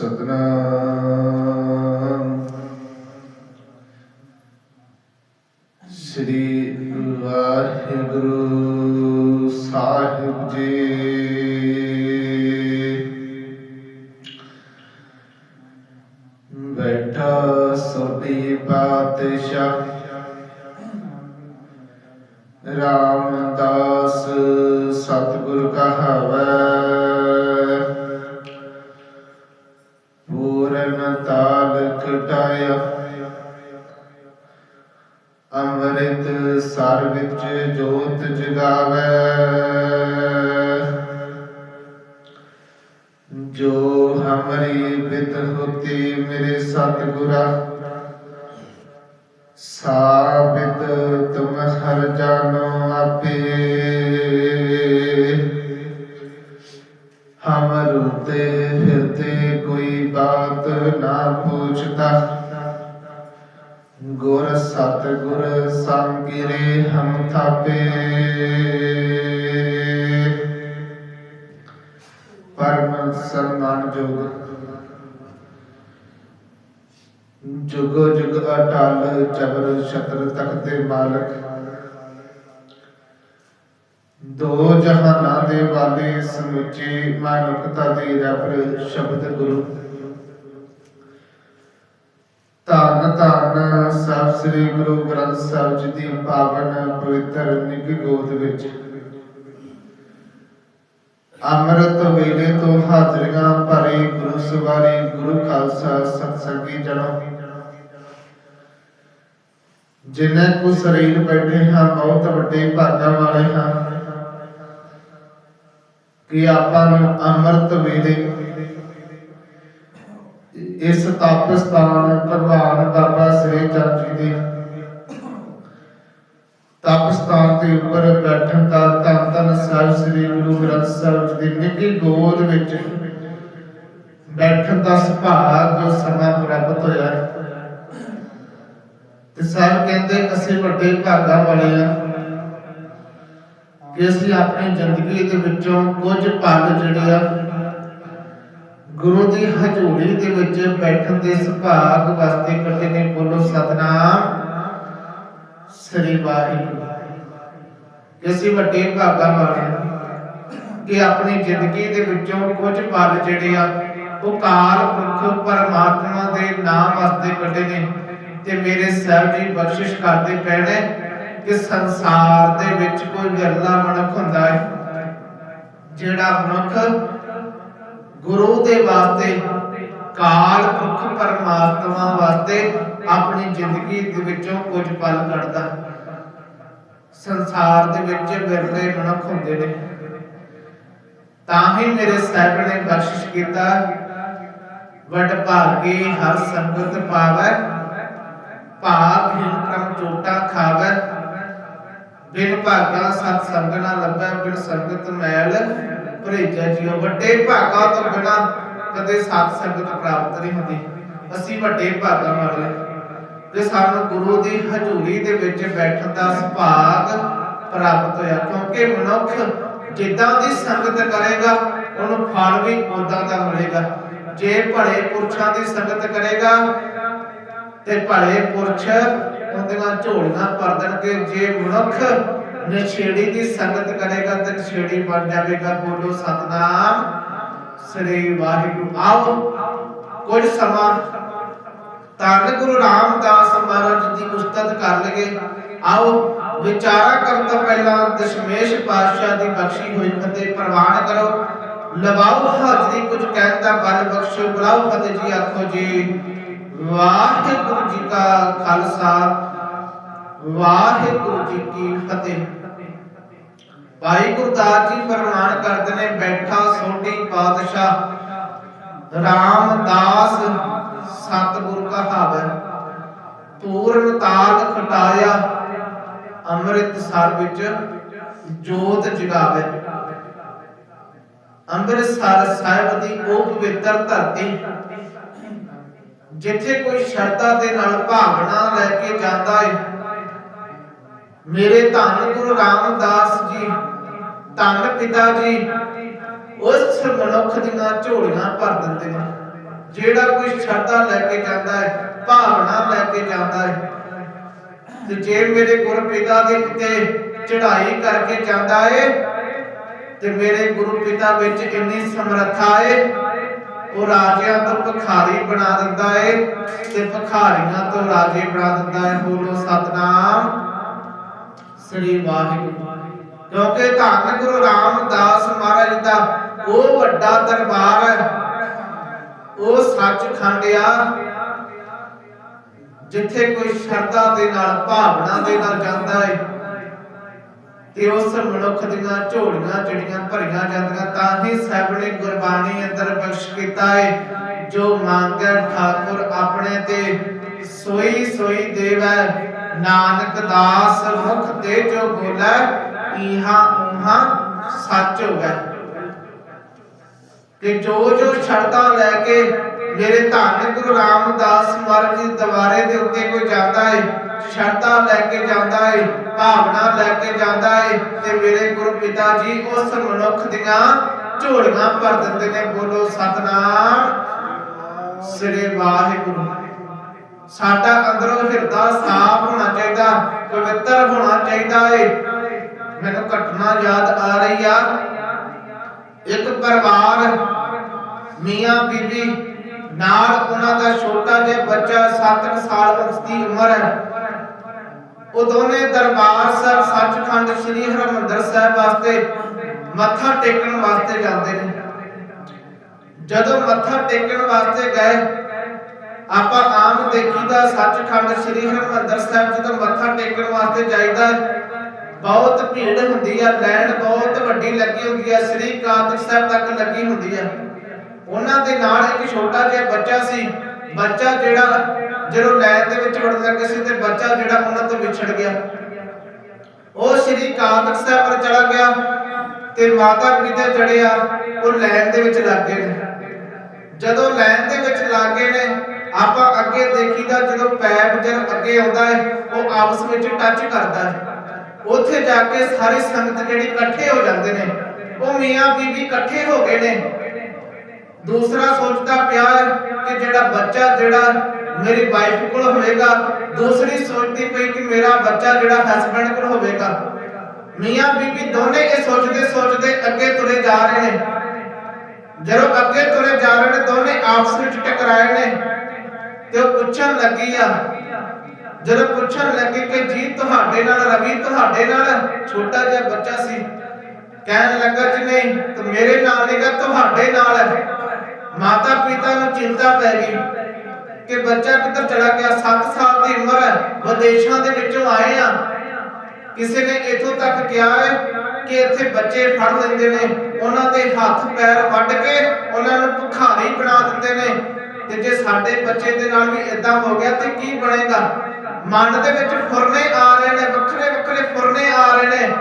ਸਤਨਾਮ। ਸ੍ਰੀ ਵਾਹਿਗੁਰੂ ਹਰ ਆਪੇ। ਹਮ ਰੂਤੇ ਫਿਰਤੇ ਕੋਈ ਬਾਤ ਨਾ ਪੁੱਛਦਾ। ਗੁਰ ਸਤ ਗੁਰ ਸੰਗਿਰੇ ਹਮ ਥਾਪੇ। ਪਰਮ ਸਨਮਾਨ ਜੋਗ। ਜੁਗੋ ਜੁਗ ਅਟਲ ਜਬਰ ਛਤਰ ਤਖਤ ਦੇ ਮਾਲਕ। ਦੋ ਜਹਾਨਾਂ ਦੇ ਵਾਲੇ ਸਮੁੱਚੇ ਮਾਨਵਤਾ ਦੇ ਰੱਬ ਸ਼ਬਦ ਗੁਰੂ। ਧੰਨ ਧੰਨ ਸਭ ਸ੍ਰੀ ਗੁਰੂ ਗ੍ਰੰਥ ਸਾਹਿਬ ਜੀ ਦੀ ਪਾਵਨ ਪਵਿੱਤਰ ਨਿੱਘ ਗੋਦ ਵਿੱਚ। ਅੰਮ੍ਰਿਤ ਵੇਲੇ ਤੋਂ ਹਾਜ਼ਰੀਆਂ ਭਰੇ ਗੁਰੂ ਸਵਾਰੀ ਗੁਰੂ ਖਾਲਸਾ ਸਤਸੰਗੀ ਜਨੋ ਜਿਨ੍ਹਾਂ ਕੋ ਸਰੀਰ ਬੈਠੇ ਹਾਂ, ਬਹੁਤ ਵੱਡੇ ਭਾਗਾਂ ਵਾਲੇ ਹਾਂ। ਕਿ ਆਪਾਂ ਨੂੰ ਅੰਮ੍ਰਿਤ ਵੇਲੇ ਇਸ ਤਪਸਥਾਨ ਭਗਵਾਨ ਬਾਬਾ ਸ੍ਰੀ ਚੰਦ ਜੀ ਦੇ ਤਪਸਥਾਨ ਦੇ ਉੱਪਰ ਬੈਠਣ ਦਾ ਧੰਨ ਧੰਨ ਸਾਹਿਬ ਸ੍ਰੀ ਗੁਰੂ ਗ੍ਰੰਥ ਸਾਹਿਬ ਜੀ ਦੀ ਨਿੱਘੀ ਗੋਦ ਵਿੱਚ ਬੈਠਣ ਦਾ ਸੁਭਾਗ ਜੋ ਸਮਾਂ ਪ੍ਰਾਪਤ ਹੋਇਆ। ਤੇ ਸਭ ਕਹਿੰਦੇ ਅਸੀਂ ਵੱਡੇ ਭਾਗਾਂ ਵਾਲੇ ਆ ਕਿ ਅਸੀਂ ਆਪਣੀ ਜ਼ਿੰਦਗੀ ਦੇ ਵਿੱਚੋਂ ਕੁਝ ਪਲ ਜਿਹੜੇ ਆ, ਗੁਰੂ ਦੀ ਹਜ਼ੂਰੀ ਦੇ ਵਿੱਚ ਬੈਠਣ ਦੇ ਸੁਭਾਗ ਵਾਸਤੇ ਕੱਢੇ ਨੇ। ਬੋਲੋ, ਸਤਨਾਮ ਸ੍ਰੀ ਵਾਹਿਗੁਰੂ। ਕਿ ਅਸੀਂ ਵੱਡੇ ਭਾਗਾਂ ਵਾਲੇ ਕਿ ਆਪਣੀ ਜ਼ਿੰਦਗੀ ਦੇ ਵਿੱਚੋਂ ਕੁਝ ਪਲ ਜਿਹੜੇ ਆ, ਉਹ ਕਾਲ ਪੁਰਖ ਪਰਮਾਤਮਾ ਦੇ ਨਾਮ ਵਾਸਤੇ ਕੱਢੇ ਨੇ ਤੇ ਮੇਰੇ ਸਾਹਿਬ ਜੀ ਬਖਸ਼ਿਸ਼ ਕਰਦੇ ਪੈਣੇ ਕਿ ਸੰਸਾਰ ਦੇ ਵਿੱਚ ਕੋਈ ਵਿਰਲਾ ਮਨੁੱਖ ਹੁੰਦਾ ਹੈ, ਜਿਹੜਾ ਮਨੁੱਖ ਗੁਰੂ ਦੇ ਵਾਸਤੇ ਕਾਲ ਪੁਰਖ ਪਰਮਾਤਮਾ ਵਾਸਤੇ ਆਪਣੀ ਜ਼ਿੰਦਗੀ ਦੇ ਵਿੱਚੋਂ ਕੁਝ ਪਲ ਕੱਢਦਾ ਸੰਸਾਰ ਦੇ ਵਿੱਚ ਵਿਰਲੇ ਮਨੁੱਖ ਹੁੰਦੇ ਨੇ। ਤਾਂ ਹੀ ਮੇਰੇ ਸਾਹਿਬ ਨੇ ਬਖਸ਼ਿਸ਼ ਕੀਤਾ, ਵਡ ਭਾਗੇ ਹਰ ਸੰਗਤ ਪਾਵੈ, ਭਾਗ ਹਿਨ ਕਰਮ ਚੋਟਾ ਖਾਵੈ ਬਿਨ ਭਾਗਾ ਸਤ ਸੰਗ ਲੱਭੈ ਬਿਨ ਸੰਗਤ ਮੈਲ, ਭਰੇਜਾ ਜੀਓ ਵੱਡੇ ਭਾਗਾ ਤੋਂ ਬਿਨਾ ਕਦੇ ਸਤ ਸੰਗਤ ਪ੍ਰਾਪਤ ਨਹੀਂ ਹੁੰਦੀ। ਅਸੀਂ ਵੱਡੇ ਭਾਗਾ ਵਾਲੇ ਹਾਂ। ਸਾਨੂੰ ਗੁਰੂ ਦੀ ਹਜ਼ੂਰੀ ਦੇ ਵਿੱਚ ਬੈਠਣ ਦਾ ਸੁਭਾਗ ਪ੍ਰਾਪਤ ਹੋਇਆ। ਕਿਉਂਕਿ ਮਨੁੱਖ ਜਿੱਦਾਂ ਦੀ ਸੰਗਤ ਕਰੇਗਾ, ਉਹਨੂੰ ਫਲ ਵੀ ਉਦਾਂ ਦਾ ਮਿਲੇਗਾ। ਜੇ ਭਲੇ ਪੁਰਸ਼ਾਂ ਦੀ ਸੰਗਤ ਕਰੇਗਾ, ਤੇ ਭਲੇ ਪੁਰਸ਼ ਉਹਦੀਆਂ ਝੋਲੀਆਂ ਭਰ ਦੇਣਗੇ। ਜੇ ਮਨੁੱਖ ਨਸ਼ੇੜੀ ਦੀ ਸੰਗਤ ਕਰੇਗਾ ਤੇ ਨਸ਼ੇੜੀ ਬਣ ਜਾਵੇਗਾ। ਬੋਲੋ ਸਤਨਾਮ। ਸ੍ਰੀ ਵਾਹਿਗੁਰੂ। ਆਓ, ਕੁਝ ਸਮਾਂ ਧੰਨ ਗੁਰੂ ਰਾਮਦਾਸ ਮਹਾਰਾਜ ਦੀ ਉਸਤਤ ਕਰ ਲਗੇ ਆਓ, ਵਿਚਾਰਾ ਕਰਨ ਤੋਂ ਪਹਿਲਾਂ ਦਸ਼ਮੇਸ਼ ਪਾਤਸ਼ਾਹ ਦੀ ਬਖਸ਼ੀ ਹੋਈ ਫਤਿਹ ਪ੍ਰਵਾਨ ਕਰੋ। ਲਵਾਓ ਹਾਜ਼ਰੀ, ਕੁਝ ਕਹਿਣ ਦਾ ਬਲ ਬਖਸ਼ੋ। ਬੁਲਾਓ ਫਤਿਹ ਜੀ, ਆਖੋ ਜੀ। ਵਾਹਿਗੁਰੂ ਜੀ ਕਾ ਖਾਲਸਾ, ਵਾਹਿਗੁਰੂ ਜੀ ਕੀ ਫਤਿਹ। ਭਾਈ ਗੁਰਦਾਸ ਜੀ ਫਰਮਾਨ ਕਰਦੇ ਨੇ, ਬੈਠਾ ਸੋਢੀ ਪਾਤਸ਼ਾਹ, ਰਾਮਦਾਸ ਸਤਿਗੁਰ ਕਹਾਵੈ। ਪੂਰਨ ਤਾਲ ਖਟਾਇਆ ਅੰਮ੍ਰਿਤ ਵਿੱਚ ਜੋਤ ਜਗਾਵੇ। ਅੰਮ੍ਰਿਤਸਰ ਸਾਹਿਬ ਦੀ ਉਹ ਪਵਿੱਤਰ ਧਰਤੀ ਜਿੱਥੇ ਕੋਈ ਸ਼ਰਧਾ ਦੇ ਨਾਲ ਭਾਵਨਾ ਲੈ ਕੇ ਜਾਂਦਾ ਹੈ ਮੇਰੇ ਧੰਨ ਗੁਰੂ ਰਾਮਦਾਸ ਜੀ, ਧੰਨ ਪਿਤਾ ਜੀ, ਉਸ ਮਨੁੱਖ ਦੀਆਂ ਝੋਲੀਆਂ ਭਰ ਦਿੰਦੇ ਨੇ। ਜਿਹੜਾ ਕੋਈ ਸ਼ਰਧਾ ਲੈ ਕੇ ਜਾਂਦਾ ਹੈ ਭਾਵਨਾ ਲੈ ਕੇ ਜਾਂਦਾ ਹੈ ਤੇ ਜੇ ਮੇਰੇ ਗੁਰੂ ਪਿਤਾ ਦੇ ਉੱਤੇ ਚੜ੍ਹਾਈ ਕਰਕੇ ਜਾਂਦਾ ਹੈ ਤੇ ਮੇਰੇ ਗੁਰੂ ਪਿਤਾ ਵਿੱਚ ਇੰਨੀ ਸਮਰੱਥਾ ਹੈ ਉਹ ਰਾਜਿਆਂ ਤੋਂ ਭਖਾਰੀ ਬਣਾ ਦਿੰਦਾ ਏ ਤੇ ਭਖਾਰੀਆਂ ਤੋਂ ਰਾਜੇ ਬਣਾ ਦਿੰਦਾ ਏ। ਬੋਲੋ, ਸਤਨਾਮ। ਸ੍ਰੀ ਵਾਹਿਗੁਰੂ। ਕਿਉਂਕਿ ਧੰਨ ਗੁਰੂ ਰਾਮਦਾਸ ਮਹਾਰਾਜ ਦਾ ਉਹ ਵੱਡਾ ਦਰਬਾਰ ਹੈ। ਉਹ ਸੱਚਖੰਡ ਆ, ਜਿੱਥੇ ਕੋਈ ਸ਼ਰਧਾ ਦੇ ਨਾਲ, ਭਾਵਨਾ ਦੇ ਨਾਲ ਜਾਂਦਾ ਹੈ ਤੇ ਉਸ ਮਨੁੱਖ ਦੀਆਂ ਝੋਲੀਆਂ ਜਿਹੜੀਆਂ ਭਰੀਆਂ ਜਾਂਦੀਆਂ, ਤਾਂ ਹੀ ਸਾਹਿਬ ਨੇ ਗੁਰਬਾਣੀ ਅੰਦਰ ਬਖਸ਼ ਕੀਤਾ ਹੈ ਜੋ ਮੰਗੈ ਠਾਕੁਰ ਆਪਣੇ ਤੇ, ਸੋਈ ਸੋਈ ਦੇਵੈ। ਨਾਨਕ ਦਾਸ ਮੁਖ ਤੇ ਜੋ ਬੋਲੇ ਇਹਾ ਉਹਾ ਸੱਚ ਹੋਵੇ। ਕਿ ਜੋ ਜੋ ਸ਼ਰਤਾਂ ਲੈ ਕੇ ਮੇਰੇ ਧੰਨ ਗੁਰੂ ਰਾਮਦਾਸ ਮਹਾਰਾਜ ਜੀ ਦਵਾਰੇ ਦੇ ਉੱਤੇ ਕੋਈ ਜਾਂਦਾ ਹੈ ਸ਼ਰਧਾ ਲੈ ਕੇ ਜਾਂਦਾ ਹੈ ਭਾਵਨਾ ਲੈ ਕੇ ਜਾਂਦਾ ਹੈ ਤੇ ਮੇਰੇ ਗੁਰੂ ਜੀ ਉਸ ਮਨੁੱਖ ਦੀਆਂ ਝੋਲੀਆਂ ਭਰ ਦਿੰਦੇ ਨੇ, ਬੋਲੋ ਸਤਨਾਮ। ਸ੍ਰੀ ਵਾਹਿਗੁਰੂ। ਸਾਡਾ ਅੰਦਰੋਂ ਹਿਰਦਾ ਸਾਫ਼ ਹੋਣਾ ਚਾਹੀਦਾ, ਪਵਿੱਤਰ ਹੋਣਾ ਚਾਹੀਦਾ ਹੈ ਮੈਨੂੰ ਘਟਨਾ ਯਾਦ ਆ ਰਹੀ ਆ। ਇੱਕ ਪਰਿਵਾਰ, ਮੀਆਂ ਬੀਬੀ ਨਾਲ ਉਹਨਾਂ ਦਾ ਛੋਟਾ ਜਿਹਾ ਬੱਚਾ 7 ਸਾਲ ਉਸ ਦੀ ਉਮਰ ਹੈ। ਉਹ ਦੋਨੇ ਦਰਬਾਰ ਸਾਹਿਬ ਸੱਚਖੰਡ ਸ੍ਰੀ ਹਰਿਮੰਦਰ ਸਾਹਿਬ ਵਾਸਤੇ ਮੱਥਾ ਟੇਕਣ ਵਾਸਤੇ ਜਾਂਦੇ ਨੇ। ਜਦੋਂ ਮੱਥਾ ਟੇਕਣ ਵਾਸਤੇ ਗਏ, ਆਪਾਂ ਆਮ ਦੇਖੀਦਾ ਸੱਚਖੰਡ ਸ੍ਰੀ ਹਰਿਮੰਦਰ ਸਾਹਿਬ ਜਦੋਂ ਮੱਥਾ ਟੇਕਣ ਵਾਸਤੇ ਜਾਈਦਾ, ਬਹੁਤ ਭੀੜ ਹੁੰਦੀ ਆ, ਲੈਣ ਬਹੁਤ ਵੱਡੀ ਲੱਗੀ ਹੁੰਦੀ ਆ, ਸ੍ਰੀ ਕਾਤਰ ਸਾਹਿਬ ਤੱਕ ਲੱਗੀ ਹੁੰਦੀ ਆ। ਉਹਨਾਂ ਦੇ ਨਾਲ ਇੱਕ ਛੋਟਾ ਜਿਹਾ ਬੱਚਾ ਸੀ, ਬੱਚਾ ਜਿਹੜਾ ਜਦੋਂ ਲੈਣ ਦੇ ਵਿੱਚ ਵੜਨ ਲੱਗੇ ਸੀ ਤੇ ਬੱਚਾ ਜਿਹੜਾ ਉਹਨਾਂ ਤੋਂ ਵਿਛੜ ਗਿਆ। ਉਹ ਸ੍ਰੀ ਕਾਤਰ ਸਾਹਿਬ ਪਰ ਚਲਾ ਗਿਆ ਤੇ ਮਾਤਾ ਪਿਤਾ ਜੜਿਆ ਉਹ ਲਾਈਨ ਦੇ ਵਿੱਚ ਲੱਗ ਗਏ ਨੇ। ਜਦੋਂ ਲਾਈਨ ਦੇ ਵਿੱਚ ਲੱਗ ਗਏ ਨੇ, ਆਪਾਂ ਅੱਗੇ ਦੇਖੀਦਾ ਜਦੋਂ ਪੈਪ ਜਦ ਅੱਗੇ ਆਉਂਦਾ ਹੈ ਉਹ ਆਪਸ ਵਿੱਚ ਟੱਚ ਕਰਦਾ ਹੈ ਉੱਥੇ ਜਾ ਕੇ ਸਾਰੀ ਸੰਗਤ ਜਿਹੜੀ ਇਕੱਠੇ ਹੋ ਜਾਂਦੇ ਨੇ, ਉਹ ਮੀਆਂ ਬੀਬੀ ਇਕੱਠੇ ਹੋ ਗਏ ਨੇ। ਦੂਸਰਾ ਸੋਚਦਾ ਪਿਆ ਹੈ ਕਿ ਜਿਹੜਾ ਬੱਚਾ ਜਿਹੜਾ ਮੇਰੀ ਵਾਈਫ ਕੋਲ ਹੋਵੇਗਾ, ਦੂਸਰੀ ਸੋਚਦੀ ਪਈ ਕਿ ਮੇਰਾ ਬੱਚਾ ਜਿਹੜਾ ਹਸਬੰਡ ਕੋਲ ਹੋਵੇਗਾ। ਮੀਆਂ ਬੀਬੀ ਦੋਨੇ ਇਹ ਸੋਚਦੇ ਸੋਚਦੇ ਅੱਗੇ ਤੁਰੇ ਜਾ ਰਹੇ ਨੇ। ਜਦੋਂ ਅੱਗੇ ਤੁਰੇ ਜਾ ਰਹੇ ਨੇ, ਦੋਨੇ ਆਪਸ ਵਿੱਚ ਟਕਰਾਏ ਨੇ ਤੇ ਉਹ ਪੁੱਛਣ ਲੱਗੀ ਆ, ਜਦੋਂ ਪੁੱਛਣ ਲੱਗੀ ਕਿ ਜੀ ਤੁਹਾਡੇ ਨਾਲ ਰਵੀ ਤੁਹਾਡੇ ਨਾਲ ਛੋਟਾ ਜਿਹਾ ਬੱਚਾ ਸੀ, ਕਹਿਣ ਲੱਗਾ ਜੀ ਨਹੀਂ, ਤੇ ਮੇਰੇ ਨਾਲ ਨਹੀਂਗਾ ਤੁਹਾਡੇ ਨਾਲ ਹੈ। ਮਾਤਾ ਪਿਤਾ ਨੂੰ ਚਿੰਤਾ ਪੈ ਗਈ। ਕਿ ਬੱਚਾ ਕਿੱਧਰ ਚਲਾ ਗਿਆ? 7 ਸਾਲ ਦੀ ਉਮਰ ਹੈ ਵਿਦੇਸ਼ਾਂ ਦੇ ਵਿੱਚੋਂ ਆਏ ਆ। ਕਿਸੇ ਨੇ ਇਥੋਂ ਤੱਕ ਕਿਹਾ ਹੈ ਕਿ ਇੱਥੇ ਬੱਚੇ ਫੜ ਲੈਂਦੇ ਨੇ। ਉਹਨਾਂ ਦੇ ਹੱਥ ਪੈਰ ਵੱਢ ਕੇ ਉਹਨਾਂ ਨੂੰ ਭੁਖਾਰੀ ਬਣਾ ਦਿੰਦੇ ਨੇ। ਤੇ ਜੇ ਸਾਡੇ ਬੱਚੇ ਦੇ ਨਾਲ ਵੀ ਇਦਾਂ ਹੋ ਗਿਆ ਤੇ ਕੀ ਬਣੇਗਾ? ਮਨ ਦੇ ਵਿੱਚ ਫੁਰਨੇ ਆ ਰਹੇ ਨੇ, ਵੱਖਰੇ ਵੱਖਰੇ ਫੁਰਨੇ ਆ ਰਹੇ ਨੇ।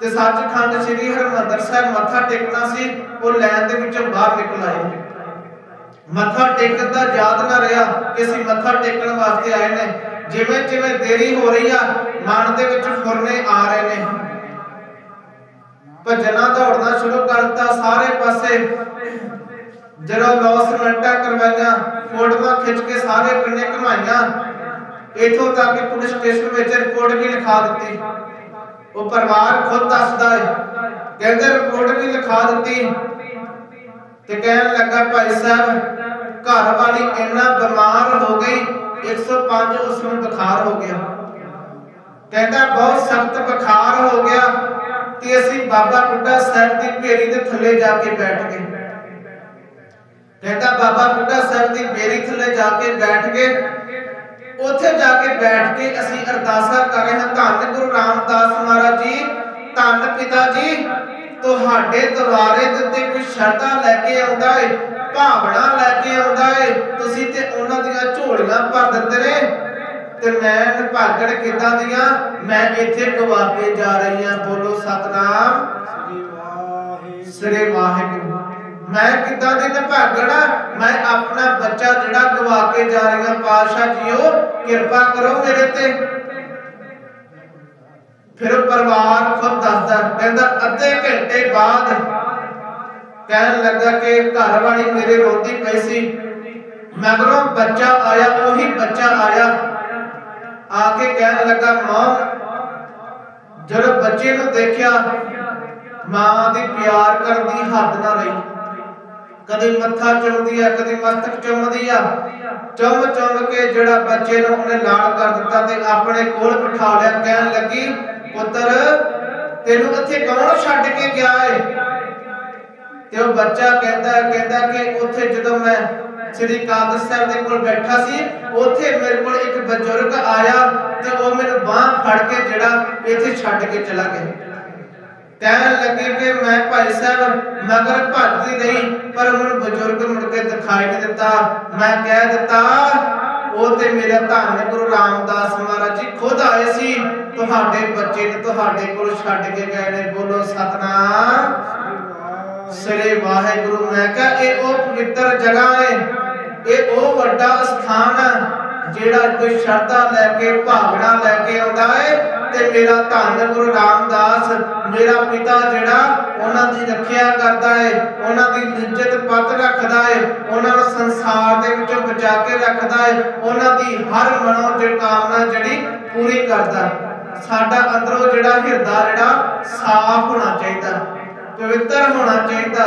ਤੇ ਸੱਚਖੰਡ ਸ੍ਰੀ ਹਰਿਮੰਦਰ ਸਾਹਿਬ ਮੱਥਾ ਟੇਕਣਾ ਸੀ, ਉਹ ਲੈਣ ਦੇ ਵਿੱਚੋਂ ਬਾਹਰ ਨਿਕਲ ਆਏ ਮੱਥਾ ਟੇਕਣ ਦਾ ਯਾਦ ਨਾ ਰਿਹਾ ਕਿ ਅਸੀਂ ਮੱਥਾ ਟੇਕਣ ਵਾਸਤੇ ਆਏ ਨੇ। ਜਿਵੇਂ ਜਿਵੇਂ ਦੇਰੀ ਹੋ ਰਹੀ ਆ ਮਨ ਦੇ ਵਿੱਚ ਫੁਰਨੇ ਆ ਰਹੇ ਨੇ। ਭਜਨਾ ਦੌੜਨਾ ਸ਼ੁਰੂ ਕਰਤਾ ਸਾਰੇ ਪਾਸੇ। ਜਦੋਂ ਲੌਸਮੈਂਟਾਂ ਕਰਵਾਈਆਂ, ਫੋਟੋਆਂ ਖਿੱਚ ਕੇ ਸਾਰੇ ਪਿੰਡੇ ਘਮਾਈਆਂ। ਇਥੋਂ ਤੱਕ ਕਿ ਪੁਲਿਸ ਸਟੇਸ਼ਨ ਵਿੱਚ ਰਿਪੋਰਟ ਵੀ ਲਿਖਾ ਦਿੱਤੀ। ਉਹ ਪਰਿਵਾਰ ਖੁਦ ਦੱਸਦਾ ਹੈ। ਕਹਿੰਦੇ ਰਿਪੋਰਟ ਵੀ ਲਿਖਾ ਦਿੱਤੀ। ਤੇ ਕਹਿਣ ਲੱਗਾ, ਭਾਈ ਸਾਹਿਬ ਘਰ ਵਾਲੀ ਇੰਨਾ ਬਿਮਾਰ ਹੋ ਗਈ 105 ਉਸ ਨੂੰ ਬੁਖਾਰ ਹੋ ਗਿਆ। ਕਹਿੰਦਾ, ਬਹੁਤ ਸਖਤ ਬੁਖਾਰ ਹੋ ਗਿਆ ਤੇ ਅਸੀਂ ਬਾਬਾ ਬੁੱਢਾ ਸਾਹਿਬ ਦੀ ਭੇਰੀ ਦੇ ਥੱਲੇ ਜਾ ਕੇ ਬੈਠ ਗਏ। ਕਹਿੰਦਾ, ਬਾਬਾ ਬੁੱਢਾ ਸਾਹਿਬ ਦੀ ਭੇਰੀ ਥੱਲੇ ਜਾ ਕੇ ਬੈਠ ਗਏ। ਉੱਥੇ ਜਾ ਕੇ ਬੈਠ ਕੇ ਅਸੀਂ ਅਰਦਾਸਾਂ ਕਰ ਰਹੇ ਹਾਂ। ਧੰਨ ਗੁਰੂ ਰਾਮਦਾਸ ਮਹਾਰਾਜ ਜੀ, ਧੰਨ ਪਿਤਾ ਜੀ, ਤੁਹਾਡੇ ਦਰਬਾਰੇ ਦੇ ਉੱਤੇ ਕੋਈ ਸ਼ਰਧਾ ਲੈ ਕੇ ਆਉਂਦਾ ਏ ਭਾਵਨਾ ਲੈ ਕੇ ਆਉਂਦਾ ਏ। ਤੁਸੀਂ ਤੇ ਉਹਨਾਂ ਦੀਆਂ ਝੋਲੀਆਂ ਭਰ ਦਿੰਦੇ ਨੇ। ਤੇ ਮੈਂ ਭਾਗੜ ਕਿਦਾਂ ਦੀਆਂ? ਮੈਂ ਇੱਥੇ ਗਵਾ ਜਾ ਰਹੀ ਹਾਂ। ਬੋਲੋ ਸਤਨਾਮ। ਸ੍ਰੀ ਵਾਹਿਗੁਰੂ। ਮੈਂ ਕਿਦਾਂ ਦੀ ਨਿਭਾਗਣਾ ਮੈਂ ਆਪਣਾ ਬੱਚਾ ਜਿਹੜਾ ਗਵਾ ਕੇ ਜਾ ਰਹੀ ਹਾਂ, ਪਾਤਸ਼ਾਹ ਜੀਓ, ਕਿਰਪਾ ਕਰੋ ਮੇਰੇ ਤੇ। ਫਿਰ ਪਰਿਵਾਰ ਖੁਦ ਦੱਸਦਾ, ਕਹਿੰਦਾ ਅੱਧੇ ਘੰਟੇ ਬਾਅਦ ਕਹਿਣ ਲੱਗਾ ਕਿ ਘਰ ਵਾਲੀ ਮੇਰੇ ਰੋਂਦੀ ਪਈ ਸੀ। ਮਗਰੋਂ ਬੱਚਾ ਆਇਆ, ਉਹੀ ਬੱਚਾ ਆਇਆ। ਆ ਕੇ ਕਹਿਣ ਲੱਗਾ, ਮਾਂ, ਜਦੋਂ ਬੱਚੇ ਨੂੰ ਦੇਖਿਆ, ਮਾਂ ਦੀ ਪਿਆਰ ਕਰਨ ਦੀ ਹੱਦ ਨਾ ਰਹੀ। ਕਦੇ ਮੱਥਾ ਚੁੰਮਦੀ ਆ, ਕਦੇ ਮਸਤਕ ਚੁੰਮਦੀ ਆ। ਚੁੰਮ ਚੁੰਮ ਕੇ ਜਿਹੜਾ ਬੱਚੇ ਨੂੰ ਉਹਨੇ ਲਾਲ ਕਰ ਦਿੱਤਾ ਤੇ ਆਪਣੇ ਕੋਲ ਬਿਠਾ ਲਿਆ, ਕਹਿਣ ਲੱਗੀ, ਪੁੱਤਰ, ਤੈਨੂੰ ਇੱਥੇ ਕੌਣ ਛੱਡ ਕੇ ਗਿਆ ਏ? ਤੇ ਉਹ ਬੱਚਾ ਕਹਿੰਦਾ ਕਹਿੰਦਾ ਕਿ ਉੱਥੇ ਜਦੋਂ ਮੈਂ ਸ੍ਰੀ ਕਾਦਰ ਸਾਹਿਬ ਦੇ ਕੋਲ ਬੈਠਾ ਸੀ, ਉੱਥੇ ਮੇਰੇ ਕੋਲ ਇੱਕ ਬਜ਼ੁਰਗ ਆਇਆ ਤੇ ਉਹ ਮੈਨੂੰ ਬਾਹ ਫੜ ਕੇ ਜਿਹੜਾ ਇੱਥੇ ਛੱਡ ਕੇ ਚਲਾ ਗਿਆ। ਕਹਿਣ ਲੱਗੇ ਕਿ ਮੈਂ ਭਾਈ ਸਾਹਿਬ, ਮਗਰ ਭੱਜਦੀ ਰਹੀ, ਪਰ ਹੁਣ ਬਜ਼ੁਰਗ ਮੁੜ ਕੇ ਦਿਖਾਈ ਨਹੀਂ ਦਿੱਤਾ। ਮੈਂ ਕਹਿ ਦਿੱਤਾ, ਉਹ ਤੇ ਮੇਰਾ ਧੰਨ ਗੁਰੂ ਰਾਮਦਾਸ ਮਹਾਰਾਜ ਜੀ ਖੁਦ ਆਏ ਸੀ, ਤੁਹਾਡੇ ਬੱਚੇ ਨੂੰ ਤੁਹਾਡੇ ਕੋਲ ਛੱਡ ਕੇ ਗਏ ਨੇ। ਬੋਲੋ, ਸਤਨਾਮ। ਸ੍ਰੀ ਵਾਹਿਗੁਰੂ, ਮੈਂ ਕਿਹਾ, ਇਹ ਉਹ ਪਵਿੱਤਰ ਜਗ੍ਹਾ ਹੈ ਇਹ ਉਹ ਵੱਡਾ ਸਥਾਨ ਹੈ ਜਿਹੜਾ ਕੋਈ ਸ਼ਰਧਾ ਲੈ ਕੇ, ਭਾਵਨਾ ਲੈ ਕੇ ਆਉਂਦਾ ਹੈ ਤੇ ਮੇਰਾ ਧੰਨ ਗੁਰੂ ਰਾਮਦਾਸ, ਮੇਰਾ ਪਿਤਾ ਜਿਹੜਾ ਉਹਨਾਂ ਦੀ ਰੱਖਿਆ ਕਰਦਾ ਹੈ ਉਹਨਾਂ ਦੀ ਇੱਜ਼ਤ ਪੱਤ ਰੱਖਦਾ ਹੈ ਉਹਨਾਂ ਨੂੰ ਸੰਸਾਰ ਦੇ ਵਿੱਚੋਂ ਬਚਾ ਕੇ ਰੱਖਦਾ ਹੈ ਉਹਨਾਂ ਦੀ ਹਰ ਮਨੋ ਜੇ ਕਾਮਨਾ ਜਿਹੜੀ ਪੂਰੀ ਕਰਦਾ। ਸਾਡਾ ਅੰਦਰੋਂ ਜਿਹੜਾ ਹਿਰਦਾ ਜਿਹੜਾ ਸਾਫ਼ ਹੋਣਾ ਚਾਹੀਦਾ। ਪਵਿੱਤਰ ਹੋਣਾ ਚਾਹੀਦਾ।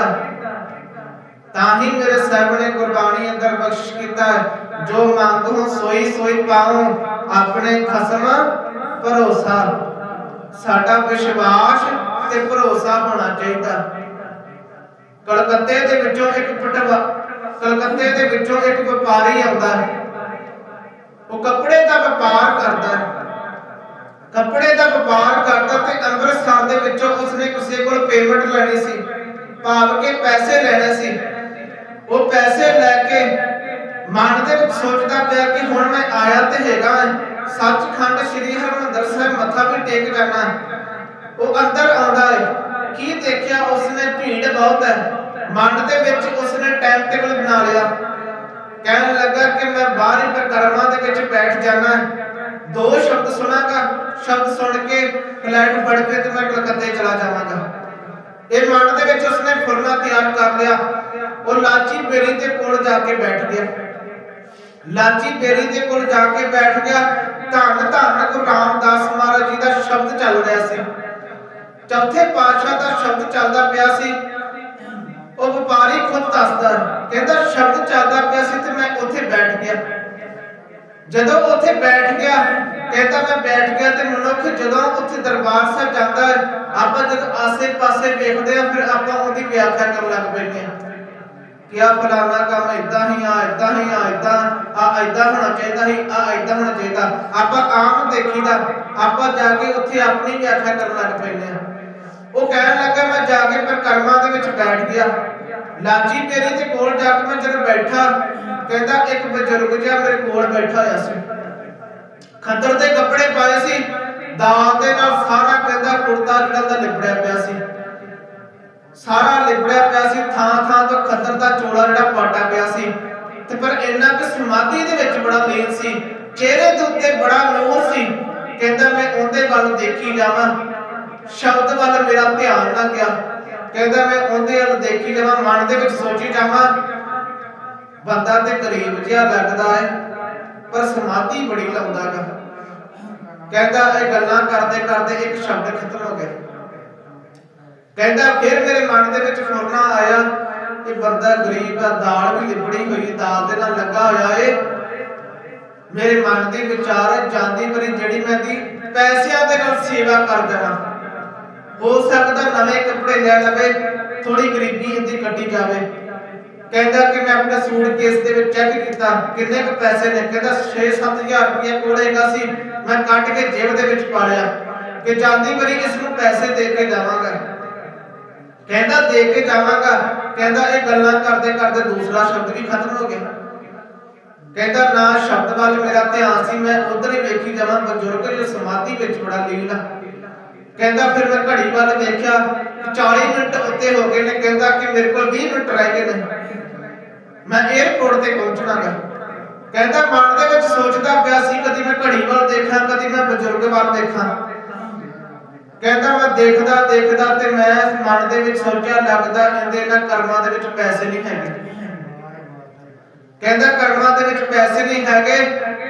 ਤਾਂ ਹੀ ਮੇਰੇ ਸਾਹਿਬ ਨੇ ਕੁਰਬਾਨੀ ਅੰਦਰ ਬਖਸ਼ਿਸ਼ ਕੀਤਾ ਜੋ ਮੰਗੋ ਸੋਈ ਸੋਈ ਪਾਉ ਆਪਣੇ ਖਸਮ ਭਰੋਸਾ। ਸਾਡਾ ਵਿਸ਼ਵਾਸ ਤੇ ਭਰੋਸਾ ਹੋਣਾ ਚਾਹੀਦਾ। ਕਲਕੱਤੇ ਦੇ ਵਿੱਚੋਂ ਇੱਕ ਪਟਵਾ ਕਲਕੱਤੇ ਦੇ ਵਿੱਚੋਂ ਇੱਕ ਵਪਾਰੀ ਆਉਂਦਾ ਹੈ। ਉਹ ਕੱਪੜੇ ਦਾ ਵਪਾਰ ਕਰਦਾ ਹੈ। ਕੱਪੜੇ ਦਾ ਵਪਾਰ ਕਰਦਾ ਤੇ ਅੰਮ੍ਰਿਤਸਰ ਦੇ ਵਿੱਚੋਂ ਉਸਨੇ ਕਿਸੇ ਕੋਲ ਪੇਮੈਂਟ ਲੈਣੀ ਸੀ। ਭਾਵ ਕੇ ਪੈਸੇ ਲੈਣੇ ਸੀ। ਉਹ ਪੈਸੇ ਲੈ ਕੇ ਮਨ ਦੇ ਵਿੱਚ ਸੋਚਦਾ ਪਿਆ ਕਿ ਹੁਣ ਮੈਂ ਆਇਆ ਤੇ ਹੈਗਾ ਸੱਚਖੰਡ ਸ੍ਰੀ ਹਰਿਮੰਦਰ ਸਾਹਿਬ ਮੱਥਾ ਵੀ ਟੇਕ ਜਾਣਾ ਉਹ ਅੰਦਰ ਆਉਂਦਾ ਹੈ। ਕੀ ਦੇਖਿਆ? ਉਸਨੇ ਭੀੜ ਬਹੁਤ ਹੈ। ਮਨ ਦੇ ਵਿੱਚ ਉਸਨੇ ਟਾਈਮ ਟੇਬਲ ਬਣਾ ਲਿਆ। ਕਹਿਣ ਲੱਗਾ ਕਿ ਮੈਂ ਬਾਹਰ ਹੀ ਪ੍ਰਕਰਮਾਂ ਦੇ ਵਿੱਚ ਬੈਠ ਜਾਣਾ ਦੋ ਸ਼ਬਦ ਸੁਣਾਗਾ, ਸ਼ਬਦ ਸੁਣ ਕੇ ਫਲੈਟ ਫੜ ਕੇ ਤੇ ਮੈਂ ਕਲਕੱਤੇ ਚਲਾ ਜਾਵਾਂਗਾ। ਇਹ ਮਨ ਦੇ ਵਿੱਚ ਉਸਨੇ ਫੁਰਨਾ ਤਿਆਰ ਕਰ ਲਿਆ। ਉਹ ਲਾਚੀ ਬੇਰੀ ਦੇ ਕੋਲ ਜਾ ਕੇ ਬੈਠ ਗਿਆ। ਲਾਚੀ ਬੇਰੀ ਦੇ ਕੋਲ ਜਾ ਕੇ ਬੈਠ ਗਿਆ। ਧੰਨ ਧੰਨ ਗੁਰੂ ਰਾਮਦਾਸ ਮਹਾਰਾਜ ਜੀ ਦਾ ਸ਼ਬਦ ਚੱਲ ਰਿਹਾ ਸੀ। ਚੌਥੇ ਪਾਤਸ਼ਾਹ ਦਾ ਸ਼ਬਦ ਚੱਲਦਾ ਪਿਆ ਸੀ। ਉਹ ਵਪਾਰੀ ਖੁਦ ਦੱਸਦਾ, ਕਹਿੰਦਾ ਸ਼ਬਦ ਚੱਲਦਾ ਪਿਆ ਸੀ ਤੇ ਮੈਂ ਉੱਥੇ ਬੈਠ ਗਿਆ। ਜਦੋਂ ਉੱਥੇ ਬੈਠ ਗਿਆ, ਕਹਿੰਦਾ ਮੈਂ ਬੈਠ ਗਿਆ ਤੇ ਮਨੁੱਖ ਜਦੋਂ ਉੱਥੇ ਦਰਬਾਰ ਸਾਹਿਬ ਜਾਂਦਾ ਹੈ, ਆਪਾਂ ਜਦੋਂ ਆਸੇ-ਪਾਸੇ ਵੇਖਦੇ ਆ ਫਿਰ ਆਪਾਂ ਉਹਦੀ ਵਿਆਖਿਆ ਕਰਨ ਲੱਗ ਪੈਂਦੇ ਆ ਕਿ ਆ ਫਲਾਣਾ ਕੰਮ ਇਦਾਂ ਹੀ ਆ ਇਦਾਂ ਹੀ ਆ ਇਦਾਂ ਆ ਇਦਾਂ ਹੋਣਾ ਚਾਹੀਦਾ ਸੀ, ਆ ਇਦਾਂ ਹੋਣਾ ਚਾਹੀਦਾ। ਆਪਾਂ ਆਮ ਦੇਖੀਦਾ, ਆਪਾਂ ਜਾ ਕੇ ਉੱਥੇ ਆਪਣੀ ਵਿਆਖਿਆ ਕਰਨ ਲੱਗ ਪੈਂਦੇ ਆ ਉਹ ਕਹਿਣ ਲੱਗਾ, ਮੈਂ ਜਾ ਕੇ ਪਰ ਕਰਮਾਂ ਦੇ ਵਿੱਚ ਬੈਠ ਗਿਆ। ਲਾਚੀ ਤੇਰੀ ਦੇ ਕੋਲ ਜਾ ਕੇ ਮੈਂ ਜਦੋਂ ਬੈਠਾ ਕਹਿੰਦਾ ਇੱਕ ਬਜ਼ੁਰਗ ਜਿਹਾ ਮੇਰੇ ਕੋਲ ਬੈਠਾ ਹੋਇਆ ਸੀ। ਖੱਦਰ ਦੇ ਕੱਪੜੇ ਪਾਏ ਸੀ। ਦਾਲ ਦੇ ਨਾਲ ਸਾਰਾ ਕਹਿੰਦਾ ਕੁੜਤਾ ਜਿਹੜਾ ਦਾ ਲਿਬੜਿਆ ਪਿਆ ਸੀ। ਸਾਰਾ ਲਿਬੜਿਆ ਪਿਆ ਸੀ। ਥਾਂ ਥਾਂ ਤੋਂ ਖੱਦਰ ਦਾ ਚੋਲਾ ਜਿਹੜਾ ਪਾਟਾ ਪਿਆ ਸੀ। ਤੇ ਪਰ ਇੰਨਾ ਕਿ ਸਮਾਧੀ ਦੇ ਵਿੱਚ ਬੜਾ ਲੀਨ ਸੀ। ਚਿਹਰੇ ਦੇ ਉੱਤੇ ਬੜਾ ਨੂਰ ਸੀ। ਕਹਿੰਦਾ ਮੈਂ ਉਹਦੇ ਵੱਲ ਦੇਖੀ ਜਾਵਾਂ। ਸ਼ਬਦ ਵੱਲ ਮੇਰਾ ਧਿਆਨ ਨਾ ਗਿਆ। ਕਹਿੰਦਾ ਮੈਂ ਉਹਦੇ ਵੱਲ ਦੇਖੀ ਜਾਵਾਂ। ਮਨ ਦੇ ਵਿੱਚ ਸੋਚੀ ਜਾਵਾਂ ਬੰਦਾ ਤੇ ਗਰੀਬ ਜਿਹਾ ਲੱਗਦਾ ਹੈ, ਪਰ ਸਮਾਧੀ ਬੜੀ ਲਾਉਂਦਾਗਾ ਕਹਿੰਦਾ, ਇਹ ਗੱਲਾਂ ਕਰਦੇ ਕਰਦੇ ਇੱਕ ਸ਼ਬਦ ਖਤਮ ਹੋ ਗਿਆ। ਕਹਿੰਦਾ, ਫਿਰ ਮੇਰੇ ਮਨ ਦੇ ਵਿੱਚ ਫੁਰਨਾ ਆਇਆ ਕਿ ਬੰਦਾ ਗਰੀਬ ਆ ਦਾਲ ਵੀ ਲਿਬੜੀ ਹੋਈ, ਦਾਲ ਦੇ ਨਾਲ ਲੱਗਾ ਹੋਇਆ ਏ। ਮੇਰੇ ਮਨ ਦੇ ਵਿਚਾਰ ਜਾਂਦੀ ਮਰੀ ਜਿਹੜੀ ਮੈਂ ਦੀ ਪੈਸਿਆਂ ਦੇ ਨਾਲ ਸੇਵਾ ਕਰ ਦੇਵਾਂ। ਹੋ ਸਕਦਾ ਨਵੇਂ ਕੱਪੜੇ ਲੈ ਲਵੇ ਥੋੜੀ ਗਰੀਬੀ ਇਹਦੀ ਕੱਟੀ ਜਾਵੇ। ਕਹਿੰਦਾ ਕਿ ਮੈਂ ਆਪਣੇ ਸੂਟ ਕੇਸ ਦੇ ਵਿੱਚ ਚੈੱਕ ਕੀਤਾ। ਕਿੰਨੇ ਕੁ ਪੈਸੇ ਨੇ? ਕਹਿੰਦਾ 6-7000 ਰੁਪਏ ਕੋਲੇਗਾ ਸੀ। ਮੈਂ ਕੱਟ ਕੇ ਜੇਬ ਦੇ ਵਿੱਚ ਪਾ ਲਿਆ। ਕਿ ਜਾਂਦੀ ਵਾਰੀ ਇਸ ਨੂੰ ਪੈਸੇ ਦੇ ਕੇ ਜਾਵਾਂਗਾ। ਕਹਿੰਦਾ ਦੇ ਕੇ ਜਾਵਾਂਗਾ। ਕਹਿੰਦਾ ਇਹ ਗੱਲਾਂ ਕਰਦੇ ਕਰਦੇ ਦੂਸਰਾ ਸ਼ਬਦ ਵੀ ਖਤਮ ਹੋ ਗਿਆ। ਕਹਿੰਦਾ ਨਾ ਸ਼ਬਦ ਵੱਲ ਮੇਰਾ ਧਿਆਨ ਸੀ। ਮੈਂ ਉਧਰ ਹੀ ਵੇਖੀ ਜਾਵਾਂ। ਬਜ਼ੁਰਗ ਜੋ ਸਮਾਧੀ ਵਿੱਚ ਬੜਾ ਲੀਨ ਆ ਕਹਿੰਦਾ ਫਿਰ ਮੈਂ ਘੜੀ ਵੱਲ ਵੇਖਿਆ। 40 ਮਿੰਟ ਉੱਤੇ ਹੋ ਗਏ ਨੇ। ਕਹਿੰਦਾ ਕਿ ਮੇਰੇ ਕੋਲ 20 ਮਿੰਟ ਰਹਿ ਗਏ ਨੇ। ਮੈਂ 에어ਪੋਰਟ ਤੇ ਪਹੁੰਚਣਾਗਾ ਕਹਿੰਦਾ ਮਨ ਦੇ ਵਿੱਚ ਸੋਚਦਾ ਪਿਆ ਸੀ, ਕਦੀ ਮੈਂ ਘੜੀ ਵੱਲ ਦੇਖਾਂ, ਕਦੀ ਮੈਂ ਬਜ਼ੁਰਗ ਵੱਲ ਦੇਖਾਂ। ਕਹਿੰਦਾ, ਮੈਂ ਦੇਖਦਾ ਦੇਖਦਾ ਤੇ ਮੈਂ ਮਨ ਦੇ ਵਿੱਚ ਸੋਚਿਆ, ਲੱਗਦਾ ਇਹਦੇ ਇਹਨਾਂ ਕਰਮਾਂ ਦੇ ਵਿੱਚ ਪੈਸੇ ਨਹੀਂ ਹੈਗੇ। ਕਹਿੰਦਾ, ਕਰਮਾਂ ਵਿੱਚ ਪੈਸੇ ਨਹੀਂ ਹੈਗੇ,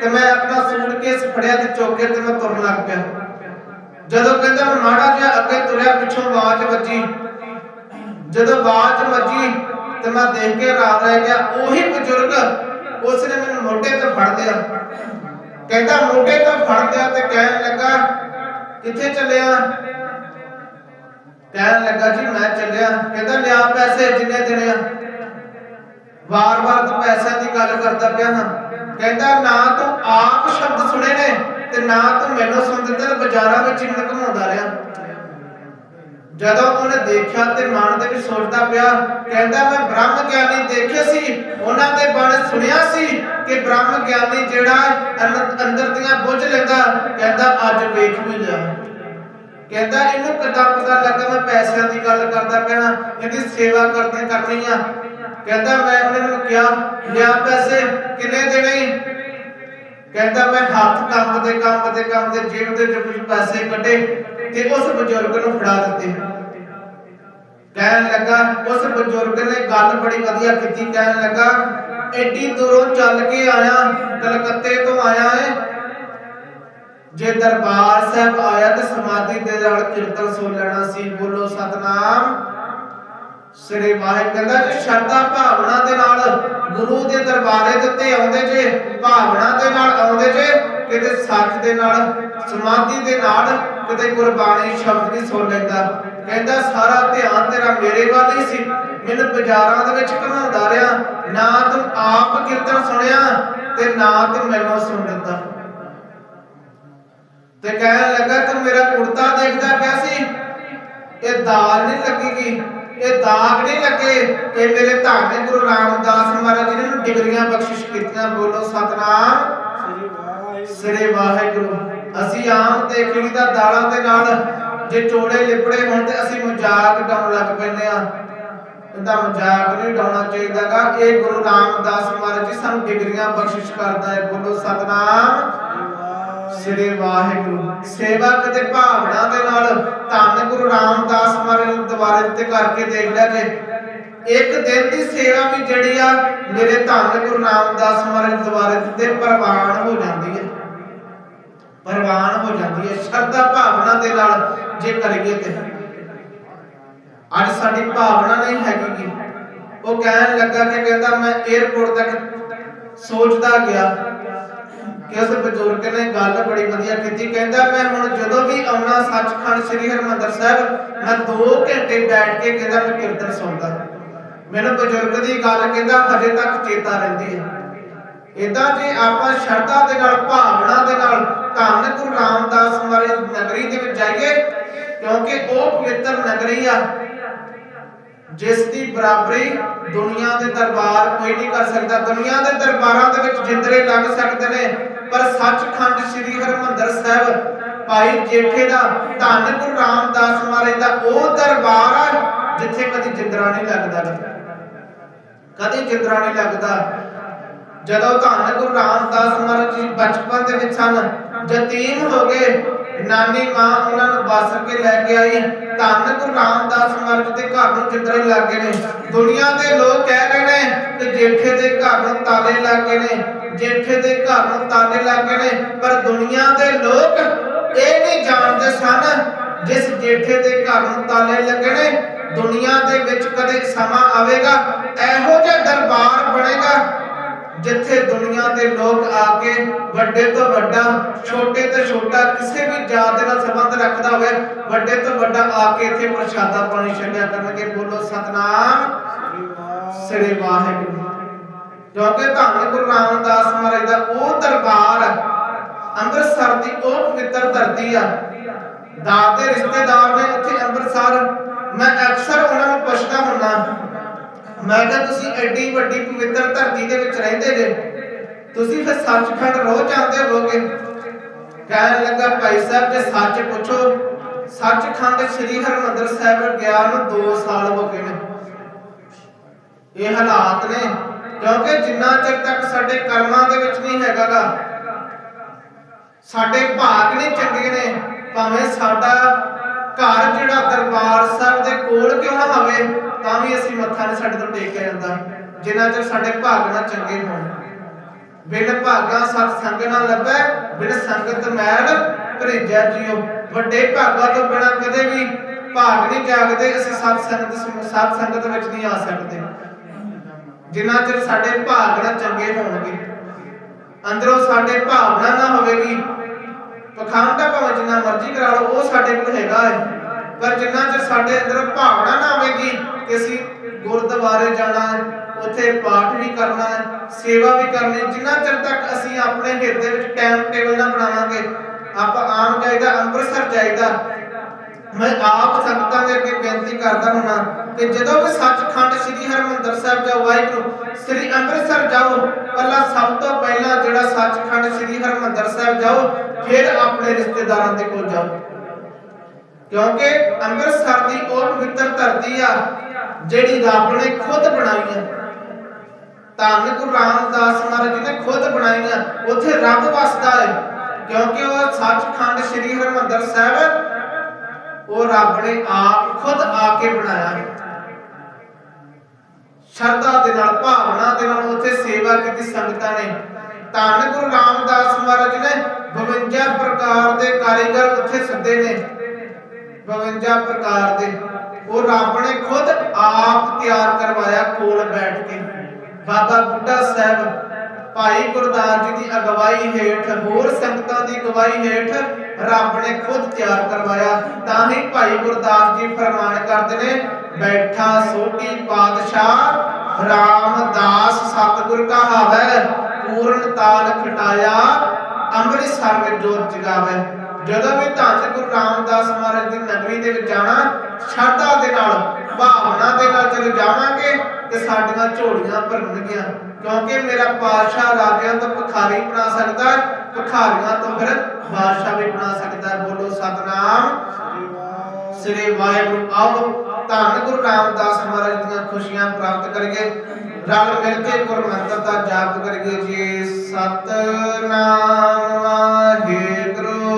ਤੇ ਮੈਂ ਆਪਣਾ ਸੂਟਕੇਸ ਫੜਿਆ ਤੇ ਚੁੱਕ ਤੇ ਮੈਂ ਤੁਰਨ ਲੱਗ ਪਿਆ। ਜਦੋਂ ਕਹਿੰਦਾ ਮੈਂ ਮਾੜਾ ਜਿਹਾ ਅੱਗੇ ਤੁਰਿਆ, ਪਿੱਛੋਂ ਆਵਾਜ਼ ਵੱਜੀ। ਜਦੋਂ ਆਵਾਜ਼ ਵੱਜੀ ਤੇ ਮੈਂ ਦੇਖ ਕੇ ਰਾਤ ਰਹਿ ਗਿਆ। ਉਹੀ ਬਜ਼ੁਰਗ ਉਸਨੇ ਮੈਨੂੰ ਮੋਢੇ ਤੇ ਫੜ ਲਿਆ। ਕਹਿੰਦਾ, ਮੋਢੇ ਤੇ ਫੜ ਲਿਆ ਤੇ ਕਹਿਣ ਲੱਗਾ, ਕਿੱਥੇ ਚੱਲਿਆ? ਕਹਿਣ ਲੱਗਾ, ਜੀ, ਮੈਂ ਚੱਲਿਆ। ਕਹਿੰਦਾ, ਲਿਆ ਪੈਸੇ ਜਿੰਨੇ ਦੇਣੇ ਆ। ਵਾਰ-ਵਾਰ ਤੂੰ ਪੈਸਿਆਂ ਦੀ ਗੱਲ ਕਰਦਾ ਪਿਆ ਹਾਂ ਕਹਿੰਦਾ, ਨਾ ਤੂੰ ਆਪ ਸ਼ਬਦ ਸੁਣੇ ਨੇ ਤੇ ਨਾ ਤੂੰ ਮੈਨੂੰ ਸੁਣ ਦਿੱਤਾ ਤੇ ਬਾਜ਼ਾਰਾਂ ਵਿੱਚ ਹੀ ਮੈਨੂੰ ਘੁਮਾਉਂਦਾ ਜਦੋਂ ਉਹਨੇ ਦੇਖਿਆ ਤੇ ਮਨ ਦੇ ਵਿੱਚ ਸੋਚਦਾ ਪਿਆ, ਕਹਿੰਦਾ, ਮੈਂ ਬ੍ਰਹਮ ਗਿਆਨੀ ਦੇਖੇ ਸੀ, ਉਹਨਾਂ ਦੇ ਬਾਰੇ ਸੁਣਿਆ ਸੀ ਕਿ ਬ੍ਰਹਮ ਗਿਆਨੀ ਜਿਹੜਾ ਅੰਦਰ ਦੀਆਂ ਬੁੱਝ ਲੈਂਦਾ, ਕਹਿੰਦਾ, ਅੱਜ ਵੇਖ ਵੀ ਲਿਆ। ਕਹਿੰਦਾ, ਇਹਨੂੰ ਕਿੱਦਾਂ ਪਤਾ ਲੱਗਾ? ਮੈਂ ਪੈਸਿਆਂ ਦੀ ਗੱਲ ਕਰਦਾ ਪਿਆ, ਇਹਦੀ ਸੇਵਾ ਕਰਦੇ ਕਰਨੀ ਆ। ਕਹਿੰਦਾ, ਮੈਂ ਉਹਨੇ ਮੈਨੂੰ ਕਿਹਾ, ਲਿਆ ਪੈਸੇ, ਕਿੰਨੇ ਦੇਣੇ? ਕਹਿੰਦਾ, ਮੈਂ ਹੱਥ ਕੰਮ ਦੇ ਕੰਮ ਦੇ ਕੰਮ ਦੇ ਜੇਬ ਦੇ ਵਿੱਚ ਪੈਸੇ ਕੱਢੇ ਤੇ ਉਸ ਬਜ਼ੁਰਗ ਨੂੰ ਫੜਾ ਦਿੱਤੇ। ਕਹਿਣ ਲੱਗਾ, ਉਸ ਬਜ਼ੁਰਗ ਨੇ ਗੱਲ ਬੜੀ ਵਧੀਆ ਕੀਤੀ, ਕਹਿਣ ਲੱਗਾ, ਐਡੀ ਦੂਰੋਂ ਚੱਲ ਕੇ ਆਇਆ, ਕਲਕੱਤੇ ਤੋਂ ਆਇਆ ਹੈ ਜੇ ਦਰਬਾਰ ਸਾਹਿਬ ਆਇਆ ਤੇ ਸਮਾਧੀ ਦੇ ਨਾਲ ਕੀਰਤਨ ਸੁਣ ਲੈਣਾ ਸੀ। ਬੋਲੋ, ਸਤਨਾਮ। ਸ੍ਰੀ ਵਾਹਿਗੁਰੂ ਕਹਿੰਦਾ ਜੇ ਸ਼ਰਧਾ ਭਾਵਨਾ ਦੇ ਨਾਲ, ਗੁਰੂ ਦੇ ਦਰਬਾਰੇ ਦੇ ਉੱਤੇ ਆਉਂਦੇ ਜੇ, ਭਾਵਨਾ ਦੇ ਨਾਲ ਆਉਂਦੇ ਜੇ, ਕਿਤੇ ਸੱਚ ਦੇ ਨਾਲ, ਸਮਾਧੀ ਦੇ ਨਾਲ ਕਿਤੇ ਗੁਰਬਾਣੀ ਸ਼ਬਦ ਵੀ ਸੁਣ ਲੈਂਦਾ। ਕਹਿੰਦਾ, ਸਾਰਾ ਧਿਆਨ ਤੇਰਾ ਮੇਰੇ ਵੱਲ ਹੀ ਸੀ। ਮੈਨੂੰ ਬਾਜ਼ਾਰਾਂ ਦੇ ਵਿੱਚ ਘਮਾਉਂਦਾ ਰਿਹਾ। ਨਾ ਤੂੰ ਆਪ ਕੀਰਤਨ ਸੁਣਿਆ ਤੇ ਨਾ ਤੂੰ ਮੈਨੂੰ ਸੁਣ ਦਿੱਤਾ ਤੇ ਕਹਿਣ ਲੱਗਾ, ਤੂੰ ਮੇਰਾ ਕੁੜਤਾ ਦੇਖਦਾ ਪਿਆ ਸੀ। ਇਹ ਦਾਲ ਨਹੀਂ ਲੱਗੇਗੀ। ਇਹ ਦਾਗ ਨਹੀਂ ਲੱਗੇ। ਇਹ ਮੇਰੇ ਧੰਨ ਗੁਰੂ ਰਾਮਦਾਸ ਮਹਾਰਾਜ ਜੀ ਨੇ ਡਿਗਰੀਆਂ ਬਖਸ਼ਿਸ਼ ਕੀਤੀਆਂ। ਬੋਲੋ, ਸਤਨਾਮ ਸ੍ਰੀ ਵਾਹਿਗੁਰੂ। ਅਸੀਂ ਆਮ ਦੇਖ ਲਈਦਾ ਦਾਲਾਂ ਦੇ ਨਾਲ ਜੇ ਚੋੜੇ ਲਿਪੜੇ ਹੋਣ ਤੇ ਅਸੀਂ ਮਜ਼ਾਕ ਡਾਉਣ ਲੱਗ ਪੈਂਦੇ ਆ ਇਹਦਾ ਮਜ਼ਾਕ ਨਹੀਂ ਡਾਉਣਾ ਚਾਹੀਦਾਗਾ ਇਹ ਗੁਰੂ ਰਾਮਦਾਸ ਮਹਾਰਾਜ ਜੀ ਸਾਨੂੰ ਡਿਗਰੀਆਂ ਬਖਸ਼ਿਸ਼ ਕਰਦਾ ਹੈ। ਬੋਲੋ ਸਤਨਾਮ। ਸ੍ਰੀ ਵਾਹਿਗੁਰੂ। ਸੇਵਾ ਕਦੇ ਭਾਵਨਾ ਦੇ ਨਾਲ ਧੰਨ ਗੁਰੂ ਰਾਮਦਾਸ ਮਹਾਰਾਜ ਨੂੰ ਦੁਆਰੇ ਤੇ ਕਰਕੇ ਦੇਖ ਲਿਆ ਜੇ। ਇੱਕ ਦਿਨ ਦੀ ਸੇਵਾ ਵੀ ਜਿਹੜੀ ਆ, ਮੇਰੇ ਧੰਨ ਗੁਰੂ ਰਾਮਦਾਸ ਮਹਾਰਾਜ ਦੁਆਰੇ ਤੇ ਪ੍ਰਵਾਨ ਹੋ ਜਾਂਦੀ ਹੈ। ਪ੍ਰਵਾਨ ਹੋ ਜਾਂਦੀ ਹੈ। ਸ਼ਰਧਾ ਭਾਵਨਾ ਦੇ ਨਾਲ ਜੇ ਕਰੀਏ ਤੇ। ਅੱਜ ਸਾਡੀ ਭਾਵਨਾ ਨਹੀਂ ਹੈਗੀ ਉਹ ਕਹਿਣ ਲੱਗਾ ਕਿ ਕਹਿੰਦਾ ਮੈਂ 에어ਪੋਰਟ ਤੱਕ ਸੋਚਦਾ ਗਿਆ ਕਿ ਉਸ ਬਜ਼ੁਰਗ ਨੇ ਗੱਲ ਬੜੀ ਵਧੀਆ ਕੀਤੀ। ਕਹਿੰਦਾ ਮੈਂ ਹੁਣ ਜਦੋਂ ਵੀ ਆਉਣਾ ਸੱਚਖੰਡ ਸ੍ਰੀ ਹਰਿਮੰਦਰ ਸਾਹਿਬ, ਮੈਂ 2 ਘੰਟੇ ਬੈਠ ਕੇ ਕਹਿੰਦਾ ਮੈਂ ਕੀਰਤਨ ਸੁਣਦਾ। ਮੈਨੂੰ ਬਜ਼ੁਰਗ ਦੀ ਗੱਲ ਕਹਿੰਦਾ ਹਜੇ ਤੱਕ ਚੇਤਾ ਰਹਿੰਦੀ ਹੈ। ਇਦਾਂ ਜੇ ਆਪਾਂ ਸ਼ਰਧਾ ਦੇ ਨਾਲ, ਭਾਵਨਾ ਦੇ ਨਾਲ ਧੰਨ ਗੁਰੂ ਰਾਮਦਾਸ ਮਹਾਰਾਜ ਨਗਰੀ ਦੇ ਵਿੱਚ ਜਾਈਏ ਕਿਉਂਕਿ ਉਹ ਪਵਿੱਤਰ ਨਗਰੀ ਆ ਜਿਸ ਦੀ ਬਰਾਬਰੀ ਦੁਨੀਆ ਦੇ ਦਰਬਾਰ ਕੋਈ ਨਹੀਂ ਕਰ ਸਕਦਾ। ਦੁਨੀਆ ਦੇ ਦਰਬਾਰਾਂ ਦੇ ਵਿੱਚ ਜਿੰਦਰੇ ਲੱਗ ਸਕਦੇ ਨੇ, ਪਰ ਸੱਚਖੰਡ ਸ੍ਰੀ ਹਰਿਮੰਦਰ ਸਾਹਿਬ ਭਾਈ ਜੇਠੇ ਦਾ, ਧੰਨ ਗੁਰੂ ਰਾਮਦਾਸ ਮਹਾਰਾਜ ਦਾ ਉਹ ਦਰਬਾਰ ਆ, ਜਿੱਥੇ ਕਦੀ ਜਿੰਦਰਾ ਨਹੀਂ ਲੱਗਦਾ। ਕਦੀ ਜਿੰਦਰਾ ਨਹੀਂ ਲੱਗਦਾ। ਜਦੋਂ ਧੰਨ ਗੁਰੂ ਰਾਮਦਾਸ ਮਹਾਰਾਜ ਜੀ ਬਚਪਨ ਦੇ ਵਿੱਚ ਸਨ ਯਤੀਮ ਹੋ ਗਏ ਨਾਨੀ ਮਾਂ ਉਹਨਾਂ ਨੂੰ ਬਸ ਕੇ ਲੈ ਕੇ ਆਈ। ਧੰਨ ਗੁਰੂ ਰਾਮਦਾਸ ਮਹਾਰਾਜ ਦੇ ਘਰ ਨੂੰ ਜਿੰਦਰੇ ਲੱਗ ਨੇ। ਦੁਨੀਆ ਦੇ ਲੋਕ ਕਹਿ ਰਹੇ ਨੇ ਕਿ ਜੇਠੇ ਦੇ ਘਰ ਨੂੰ ਤਾਲੇ ਲੱਗ ਨੇ, ਜੇਠੇ ਦੇ ਘਰ ਨੂੰ ਤਾਲੇ ਲੱਗ ਨੇ। ਪਰ ਦੁਨੀਆ ਦੇ ਲੋਕ ਇਹ ਨਹੀਂ ਜਾਣਦੇ ਸਨ ਜਿਸ ਜੇਠੇ ਦੇ ਘਰ ਨੂੰ ਤਾਲੇ ਲੱਗੇ ਨੇ। ਦੁਨੀਆ ਦੇ ਵਿੱਚ ਕਦੇ ਸਮਾਂ ਆਵੇਗਾ, ਇਹੋ ਜਿਹਾ ਦਰਬਾਰ ਬਣੇਗਾ ਜਿੱਥੇ ਦੁਨੀਆ ਦੇ ਲੋਕ ਆ ਕੇ ਵੱਡੇ ਤੋਂ ਵੱਡਾ, ਛੋਟੇ ਤੋਂ ਛੋਟਾ ਕਿਸੇ ਵੀ ਦੇ ਨਾਲ ਸੰਬੰਧ ਰੱਖਦਾ ਹੋਵੇ, ਵੱਡੇ ਤੋਂ ਵੱਡਾ ਆ ਕੇ ਇੱਥੇ ਪ੍ਰਸ਼ਾਦਾ ਪਾਣੀ ਛਕਿਆ ਕਰਨਗੇ, ਬੋਲੋ ਸਤਨਾਮ। ਸ੍ਰੀ ਵਾਹਿਗੁਰੂ। ਕਿਉਂਕਿ ਧੰਨ ਗੁਰੂ ਰਾਮਦਾਸ ਮਹਾਰਾਜ ਦਾ ਉਹ ਦਰਬਾਰ, ਅੰਮ੍ਰਿਤਸਰ ਦੀ ਉਹ ਪਵਿੱਤਰ ਧਰਤੀ ਆ। ਦਾਤ ਰਿਸ਼ਤੇਦਾਰ ਨੇ ਉੱਥੇ ਅੰਮ੍ਰਿਤਸਰ। ਮੈਂ ਅਕਸਰ ਉਹਨਾਂ ਨੂੰ ਪੁੱਛਦਾ ਹੁੰਦਾ, ਮੈਂ ਕਿਹਾ, ਤੁਸੀਂ ਐਡੀ ਵੱਡੀ ਪਵਿੱਤਰ ਧਰਤੀ ਦੇ ਵਿੱਚ ਰਹਿੰਦੇ ਜੇ? ਤੁਸੀਂ ਫਿਰ ਸੱਚਖੰਡ ਰੋਜ਼ ਜਾਂਦੇ ਹੋਗੇ ਕਹਿਣ ਲੱਗਾ, ਭਾਈ ਸਾਹਿਬ, ਜੇ ਸੱਚ ਪੁੱਛੋ, ਸੱਚਖੰਡ ਸ੍ਰੀ ਹਰਿਮੰਦਰ ਸਾਹਿਬ ਗਿਆ ਨੂੰ 2 ਸਾਲ ਹੋ ਗਏ ਨੇ। ਇਹ ਹਾਲਾਤ ਨੇ, ਕਿਉਂਕਿ ਜਿੰਨਾ ਚਿਰ ਤੱਕ ਸਾਡੇ ਕਰਮਾਂ ਦੇ ਵਿੱਚ ਨਹੀਂ ਹੈਗਾਗਾ, ਸਾਡੇ ਭਾਗ ਨਹੀਂ ਚੰਗੇ ਨੇ, ਭਾਵੇਂ ਸਾਡਾ ਘਰ ਜਿਹੜਾ ਦਰਬਾਰ ਸਾਹਿਬ ਦੇ ਕੋਲ ਕਿਉਂ ਨਾ ਹੋਵੇ, ਤਾਂ ਵੀ ਅਸੀਂ ਮੱਥਾ ਨਹੀਂ ਸਾਡੇ ਤੋਂ ਟੇਕਿਆ ਜਾਂਦਾ, ਜਿੰਨਾ ਚਿਰ ਸਾਡੇ ਭਾਗ ਨਾ ਚੰਗੇ ਹੋਣ। ਬਿਨ ਭਾਗਾ ਸਤ ਸੰਗ ਨਾ ਲੱਭੈ, ਬਿਨ ਸੰਗਤ ਮੈਲ ਭਰੀਜੈ ਜਿਉ। ਵੱਡੇ ਭਾਗਾ ਤੋਂ ਬਿਨਾ ਕਦੇ ਵੀ ਭਾਗ ਨਹੀਂ ਜਾਗਦੇ ਅਸੀਂ ਸਤ ਸੰਗਤ ਸਤ ਸੰਗਤ ਵਿੱਚ ਨਹੀਂ ਆ ਸਕਦੇ। ਜਿੰਨਾ ਚਿਰ ਸਾਡੇ ਭਾਗ ਨਾ ਚੰਗੇ ਹੋਣਗੇ, ਅੰਦਰੋਂ ਸਾਡੇ ਭਾਵਨਾ ਨਾ ਹੋਵੇਗੀ, ਪਖੰਡ ਦਾ ਭਾਵੇਂ ਜਿੰਨਾ ਮਰਜ਼ੀ ਕਰਾ ਲਓ, ਉਹ ਸਾਡੇ ਕੋਲ ਹੈਗਾ ਹੈ। ਪਰ ਜਿੰਨਾ ਚਿਰ ਸਾਡੇ ਅੰਦਰ ਭਾਵਨਾ ਨਾ ਆਵੇਗੀ ਕਿ ਅਸੀਂ ਗੁਰਦੁਆਰੇ ਜਾਣਾ ਹੈ, ਉੱਥੇ ਪਾਠ ਵੀ ਕਰਨਾ ਹੈ, ਸੇਵਾ ਵੀ ਕਰਨੀ ਜਿੰਨਾ ਚਿਰ ਤੱਕ ਅਸੀਂ ਆਪਣੇ ਹਿਰਦੇ ਵਿੱਚ ਟਾਈਮ ਟੇਬਲ ਨਾ ਬਣਾਵਾਂਗੇ, ਆਪਾਂ ਆਮ ਜਾਈਦਾ, ਅੰਮ੍ਰਿਤਸਰ ਜਾਈਦਾ। ਮੈਂ ਆਪ ਸੰਗਤਾਂ ਦੇ ਅੱਗੇ ਬੇਨਤੀ ਕਰਦਾ ਹੁਣਾ ਕਿ ਜਦੋਂ ਵੀ ਸੱਚਖੰਡ ਸ੍ਰੀ ਹਰਮੰਦਰ ਸਾਹਿਬ ਜਾਓ, ਵਾਹਿਗੁਰੂ, ਸ੍ਰੀ ਅੰਮ੍ਰਿਤਸਰ ਜਾਓ, ਪਹਿਲਾਂ ਸਭ ਤੋਂ ਪਹਿਲਾਂ ਜਿਹੜਾ ਸੱਚਖੰਡ ਸ੍ਰੀ ਹਰਮੰਦਰ ਸਾਹਿਬ ਜਾਓ, ਫਿਰ ਆਪਣੇ ਰਿਸ਼ਤੇਦਾਰਾਂ ਦੇ ਕੋਲ ਜਾਓ। ਕਿਉਂਕਿ ਅੰਮ੍ਰਿਤਸਰ ਦੀ ਉਹ ਪਵਿੱਤਰ ਧਰਤੀ ਆ ਜਿਹੜੀ ਰੱਬ ਨੇ ਖੁਦ ਬਣਾਈ ਹੈ। ਧੰਨ ਗੁਰੂ ਰਾਮਦਾਸ ਮਹਾਰਾਜ ਨੇ ਖੁਦ ਬਣਾਈ ਉੱਥੇ ਰੱਬ ਵਸਦਾ ਹੈ, ਕਿਉਂਕਿ ਉਹ ਸੱਚਖੰਡ ਸ੍ਰੀ ਹਰਮੰਦਰ ਸਾਹਿਬ ਉਹ ਰੱਬ ਨੇ ਆਪ ਖੁਦ ਆ ਕੇ ਬਣਾਇਆ ਹੈ। ਸ਼ਰਧਾ ਦੇ ਨਾਲ, ਭਾਵਨਾ ਦੇ ਨਾਲ ਉੱਥੇ ਸੇਵਾ ਕੀਤੀ ਸੰਗਤਾਂ ਨੇ। ਧੰਨ ਗੁਰੂ ਰਾਮਦਾਸ ਮਹਾਰਾਜ ਨੇ 52 ਪ੍ਰਕਾਰ ਦੇ ਕਾਰੀਗਰ ਉੱਥੇ ਸੱਦੇ ਨੇ। 52 ਪ੍ਰਕਾਰ ਦੇ। ਉਹ ਰੱਬ ਨੇ ਖੁਦ ਆਪ ਤਿਆਰ ਕਰਵਾਇਆ ਕੋਲ ਬੈਠ ਕੇ। ਬਾਬਾ ਬੁੱਢਾ ਸਾਹਿਬ, ਭਾਈ ਗੁਰਦਾਸ ਜੀ ਦੀ ਅਗਵਾਈ ਹੇਠ, ਹੋਰ ਸੰਗਤਾਂ ਦੀ ਅਗਵਾਈ ਹੇਠ ਰੱਬ ਨੇ ਖੁਦ ਤਿਆਰ ਕਰਵਾਇਆ। ਤਾਂ ਹੀ ਭਾਈ ਗੁਰਦਾਸ ਜੀ ਫਰਮਾਨ ਕਰਦੇ ਨੇ, ਬੈਠਾ ਸੋਢੀ ਪਾਤਸ਼ਾਹ, ਰਾਮਦਾਸ ਸਤਿਗੁਰ ਕਹਾਵੈ, ਪੂਰਨ ਤਾਲ ਖਟਾਇਆ, ਅੰਮ੍ਰਿਤਸਰ ਵਿੱਚ ਜੋਤ ਜਗਾਵੇ। ਜਦੋਂ ਵੀ ਧੰਨ ਗੁਰੂ ਰਾਮਦਾਸ ਮਹਾਰਾਜ ਦੀ ਨਗਰੀ ਦੇ ਵਿੱਚ ਜਾਣਾ ਸ਼ਰਧਾ ਦੇ ਨਾਲ ਭਾਵਨਾ ਦੇ ਨਾਲ ਚਲੇ ਜਾਵਾਂਗੇ ਤੇ ਸਾਡੀਆਂ ਝੋਲੀਆਂ ਭਰਨਗੀਆਂ। ਕਿਉਂਕਿ ਮੇਰਾ ਪਾਤਸ਼ਾਹ ਰਾਜਿਆਂ ਤੋਂ ਭਖਾਰੀ ਬਣਾ ਸਕਦਾ ਹੈ, ਭਖਾਰੀਆਂ ਤੋਂ ਫਿਰ ਬਾਦਸ਼ਾਹ ਵੀ ਬਣਾ ਸਕਦਾ ਹੈ। ਬੋਲੋ ਸਤਨਾਮ। ਸ੍ਰੀ ਵਾਹਿਗੁਰੂ ਆਓ ਧੰਨ ਗੁਰੂ ਰਾਮਦਾਸ ਮਹਾਰਾਜ ਦੀਆਂ ਖੁਸ਼ੀਆਂ ਪ੍ਰਾਪਤ ਕਰੀਏ। ਰਲ ਮਿਲ ਕੇ ਗੁਰਮੰਤਰ ਦਾ ਜਾਪ ਕਰੀਏ ਜੀ। ਸਤਨਾਮ ਵਾਹਿਗੁਰੂ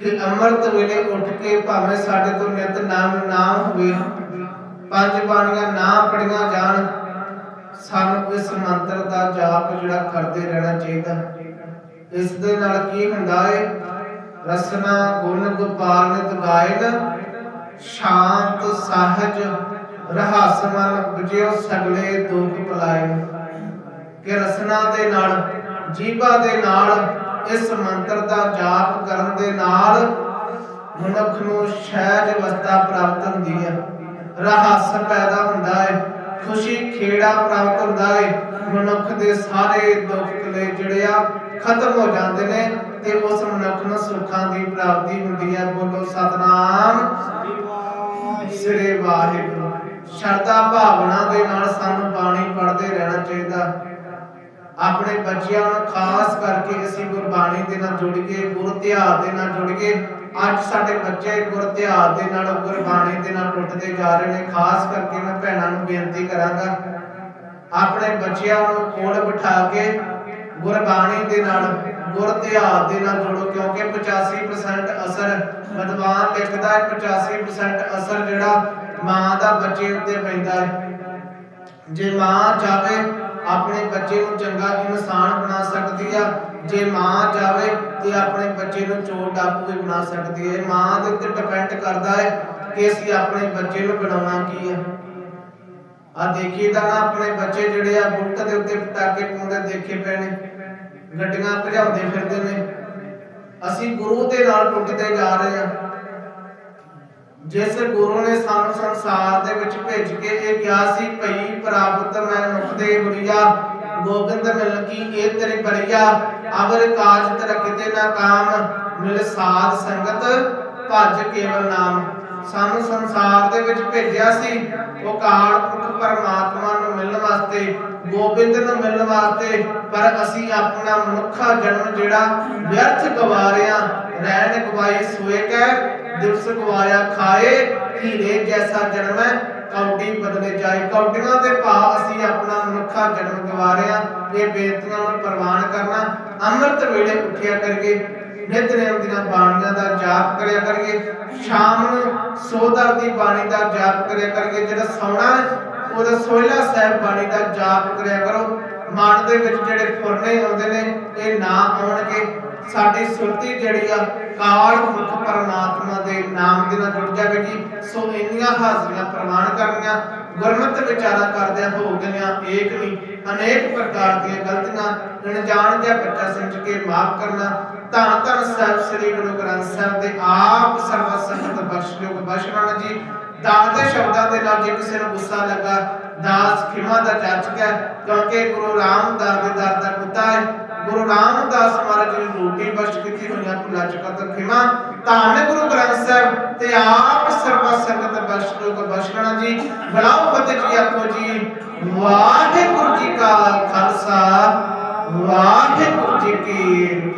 ਕਿ ਅੰਮ੍ਰਿਤ ਵੇਲੇ ਉੱਠ ਕੇ ਭਾਵੇਂ ਸਾਡੇ ਤੋਂ ਨਿਤ ਨਾਮ ਨਾ ਹੋਵੇ, ਪੰਜ ਬਾਣੀਆਂ ਨਾ ਪੜੀਆਂ ਜਾਣ, ਸਾਨੂੰ ਇਸ ਮੰਤਰ ਦਾ ਜਾਪ ਜਿਹੜਾ ਕਰਦੇ ਰਹਿਣਾ ਚਾਹੀਦਾ। ਇਸ ਦੇ ਨਾਲ ਕੀ ਹੁੰਦਾ ਏ? ਰਸਨਾ ਗੁਣ ਗੋਪਾਲ ਨਿਤ ਗਾਇਨ, ਸ਼ਾਂਤ ਸਹਜ ਰਹੱਸ ਮਨ ਬੁਝਿਓ ਸਗਲੇ ਦੁੱਖ ਭਲਾਏ ਕਿ ਰਸਨਾ ਦੇ ਨਾਲ ਜੀਭਾ ਦੇ ਨਾਲ ਇਸ ਮੰਤਰ ਦਾ ਜਾਪ ਕਰਨ ਦੇ ਨਾਲ ਮਨੁੱਖ ਨੂੰ ਸਹਿਜ ਅਵਸਥਾ ਪ੍ਰਾਪਤ ਹੁੰਦੀ ਹੈ। ਰਹੱਸ ਪੈਦਾ ਹੁੰਦਾ ਹੈ। ਖੁਸ਼ੀ ਖੇੜਾ ਪ੍ਰਾਪਤ ਹੁੰਦਾ ਹੈ। ਮਨੁੱਖ ਦੇ ਸਾਰੇ ਦੁੱਖ ਕਲੇ ਜਿਹੜੇ ਆ, ਖਤਮ ਹੋ ਜਾਂਦੇ ਨੇ ਤੇ ਉਸ ਮਨੁੱਖ ਨੂੰ ਸੁੱਖਾਂ ਦੀ ਪ੍ਰਾਪਤੀ ਹੁੰਦੀ ਹੈ। ਬੋਲੋ, ਸਤਨਾਮ ਸ੍ਰੀ ਵਾਹਿਗੁਰੂ। ਸ਼ਰਧਾ ਭਾਵਨਾ ਦੇ ਨਾਲ ਆਪਣੇ ਬੱਚਿਆਂ ਨੂੰ ਖਾਸ ਕਰਕੇ ਅਸੀਂ ਗੁਰਬਾਣੀ ਦੇ ਨਾਲ ਜੁੜ ਕੇ, ਗੁਰ ਧਿਆਨ ਦੇ ਨਾਲ ਜੁੜ ਕੇ, ਅੱਜ ਸਾਡੇ ਬੱਚੇ ਗੁਰ ਦੇ ਨਾਲ ਗੁਰਬਾਣੀ ਦੇ ਨਾਲ ਟੁੱਟਦੇ ਜਾ ਰਹੇ ਨੇ। ਖਾਸ ਕਰਕੇ ਮੈਂ ਭੈਣਾਂ ਨੂੰ ਬੇਨਤੀ ਕਰਾਂਗਾ, ਆਪਣੇ ਬੱਚਿਆਂ ਨੂੰ ਕੋਲ ਬਿਠਾ ਕੇ ਗੁਰਬਾਣੀ ਦੇ ਨਾਲ, ਗੁਰ ਦੇ ਨਾਲ ਜੁੜੋ, ਕਿਉਂਕਿ 85% ਅਸਰ ਵਿਦਵਾਨ ਲਿਖਦਾ ਹੈ 85% ਅਸਰ ਜਿਹੜਾ ਮਾਂ ਦਾ ਬੱਚੇ ਉੱਤੇ ਪੈਂਦਾ ਹੈ। ਜੇ ਮਾਂ ਚਾਵੇ ਆਪਣੇ ਬੱਚੇ ਨੂੰ ਚੰਗਾ ਇਨਸਾਨ ਬਣਾ ਸਕਦੀ ਆ। ਜੇ ਮਾਂ ਚਾਵੇ ਤੇ ਆਪਣੇ ਬੱਚੇ ਨੂੰ ਚੋਰ ਡਾਕੂ ਵੀ ਬਣਾ ਸਕਦੀ ਹੈ ਮਾਂ ਦੇ ਉੱਤੇ ਡਿਪੈਂਡ ਕਰਦਾ ਹੈ ਕਿ ਅਸੀਂ ਆਪਣੇ ਬੱਚੇ ਨੂੰ ਬਣਾਉਣਾ ਕੀ ਆ। ਆ ਦੇਖੀ ਤਾਂ ਆਪਣੇ ਬੱਚੇ ਜਿਹੜੇ ਆ, ਬੁੱਟ ਦੇ ਉੱਤੇ ਪਟਾਕੇ ਪਾਉਂਦੇ ਦੇਖੇ ਪਏ ਨੇ। ਗੱਡੀਆਂ ਭਜਾਉਂਦੇ ਫਿਰਦੇ ਨੇ। ਅਸੀਂ ਗੁਰੂ ਦੇ ਨਾਲ ਟੁੱਟਦੇ ਜਾ ਰਹੇ ਆ। ਜਿਸ ਗੁਰੂ ਨੇ ਸਾਨੂੰ ਸੰਸਾਰ ਦੇ ਵਿੱਚ ਭੇਜ ਕੇ ਇਹ ਕਿਹਾ ਸੀ, ਭਈ ਪ੍ਰਾਪਤ ਮੈਂ ਨੁਕਦੇ ਬੁਰੀਆ ਗੋਬਿੰਦ ਮਿਲ ਕੀ ਇਹ ਤੇਰੀ ਬਰੀਆ ਅਵਰ ਕਾਜ ਤਰ ਨਾ ਕਾਮ, ਮਿਲ ਸਾਧ ਸੰਗਤ ਭਜ ਕੇਵਲ ਨਾਮ। ਸਾਨੂੰ ਸੰਸਾਰ ਦੇ ਵਿੱਚ ਭੇਜਿਆ ਸੀ ਉਹ ਕਾਲ ਪੁਰਖ ਪਰਮਾਤਮਾ ਨੂੰ ਮਿਲਣ ਵਾਸਤੇ, ਗੋਬਿੰਦ ਨੂੰ ਮਿਲਣ ਵਾਸਤੇ, ਪਰ ਅਸੀਂ ਆਪਣਾ ਮਨੁੱਖਾ ਜਨਮ ਜਿਹੜਾ ਵਿਅਰਥ ਗਵਾ ਰਹੇ ਰਹਿਣ ਗਵਾਈ ਸੋਏ ਕਹਿ ਦਿਵਸ ਗਵਾਇਆ, ਖਾਏ, ਹੀਰੇ ਜੈਸਾ ਜਨਮ ਹੈ, ਕੌਡੀ ਬਦਲੇ ਜਾਏ। ਕੌਡੀਆਂ ਦੇ ਭਾਅ ਅਸੀਂ ਆਪਣਾ ਮਨੁੱਖਾ ਜਨਮ ਗਵਾ ਇਹ ਬੇਨਤੀਆਂ ਨੂੰ ਪ੍ਰਵਾਨ ਕਰਨਾ। ਅੰਮ੍ਰਿਤ ਵੇਲੇ ਉੱਠਿਆ ਕਰਕੇ ਨਿਤਨੇਮ ਦੀਆਂ ਬਾਣੀਆਂ ਦਾ ਜਾਪ ਕਰਿਆ ਕਰੀਏ। ਸ਼ਾਮ ਨੂੰ ਸੋਦਰ ਦੀ ਬਾਣੀ ਦਾ ਜਾਪ ਕਰਿਆ ਕਰੀਏ। ਜਿਹੜਾ ਸੌਣਾ ਉਹਦਾ ਸੋਹਿਲਾ ਸਾਹਿਬ ਬਾਣੀ ਦਾ ਜਾਪ ਕਰਿਆ ਕਰੋ। ਮਨ ਦੇ ਵਿੱਚ ਜਿਹੜੇ ਫੁਰਨੇ ਆਉਂਦੇ ਨੇ, ਇਹ ਨਾ ਆਉਣਗੇ। ਸਾਡੀ ਸੁਰਤੀ ਜਿਹੜੀ ਆ ਕਾਲ ਮੁਖ ਪਰਮਾਤਮਾ ਦੇ ਨਾਮ ਦੇ ਨਾਲ ਜੁੜ ਜਾਵੇਗੀ ਸੋ ਇੰਨੀਆਂ ਹਾਜ਼ਰੀਆਂ ਪ੍ਰਵਾਨ ਕਰਨੀਆਂ, ਗੁਰਮਤਿ ਵਿਚਾਰਾ ਕਰਦਿਆਂ ਹੋ ਗਈਆਂ, ਏਕ ਨਹੀਂ, ਅਨੇਕ ਪ੍ਰਕਾਰ ਦੀਆਂ ਗਲਤੀਆਂ, ਅਣਜਾਣ ਜਿਹਾ ਬੱਚਾ ਸਮਝ ਕੇ ਮਾਫ ਕਰਨਾ। ਧੰਨ ਧੰਨ ਸਾਹਿਬ ਸ੍ਰੀ ਗੁਰੂ ਗ੍ਰੰਥ ਸਾਹਿਬ ਦੇ ਆਪ ਸਰਬ ਸੰਗਤ ਬਖਸ਼ਿਓ ਬਖਸ਼ਣਾ ਜੀ। ਦਾਸ ਦੇ ਸ਼ਬਦਾਂ ਦੇ ਨਾਲ ਜੇ ਕਿਸੇ ਨੂੰ ਗੁੱਸਾ ਲੱਗਾ, ਦਾਸ ਖਿਮਾ ਦਾ ਜਾਚਕ ਹੈ ਕਿਉਂਕਿ ਗੁਰੂ ਰਾਮਦਾਸ ਦੇ ਦਰ ਦਾ ਕੁੱਤਾ ਹੈ। ਗੁਰੂ ਰਾਮਦਾਸ ਮਹਾਰਾਜ ਨੇ ਰੋਟੀ ਬਖਸ਼ ਕੀਤੀ ਹੋਈਆਂ ਭੁਲਾ ਚੁੱਕਾ ਖਿਮਾ ਧੰਨ ਗੁਰੂ ਗ੍ਰੰਥ ਸਾਹਿਬ ਤੇ ਆਪ ਸਰਬ ਸੰਗਤ ਬਖਸ਼ਿਓ ਬਖਸ਼ਣਾ ਜੀ। ਬਲਾਉ ਫਤਿਹ ਜੀ, ਆਖੋ ਜੀ, ਵਾਹਿਗੁਰੂ ਜੀ ਕਾ ਖਾਲਸਾ, ਵਾਹਿਗੁਰੂ ਜੀ ਕੀ